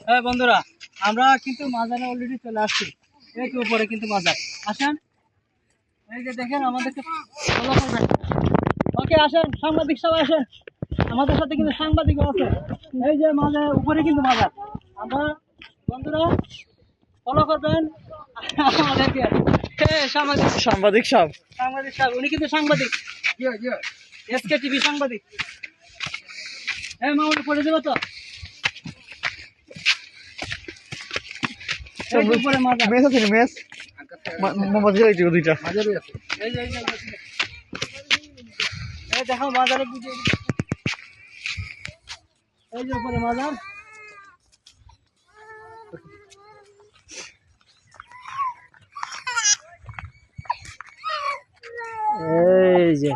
হ্যাঁ বন্ধুরা আমরা কিন্তু মাজারে অলরেডি চলে আসছি। এই তো উপরে কিন্তু মাজার। আসেন। এই যে দেখেন আমাদেরকে ফলো করবেন। ওকে আসেন। সাংবাদিক সবাই আসেন। আমাদের সাথে কিন্তু সাংবাদিক আছে। এই যে মাঝে উপরে কিন্তু মাজার। আমরা বন্ধুরা ফলো করবেন। আমাদেরকে। সাংবাদিক? সাংবাদিক সব সাংবাদিক সাহেব উনি কিন্তু সাংবাদিক। এসকে টিভি সাংবাদিক। হ্যাঁ মামুন পড়ে দেবো তো এই যে উপরে মাজার মেস আছে মেস মোমবাতি জ্বালাইছি দুইটা দেখো মাজারে এই যে উপরে মাজার এই যে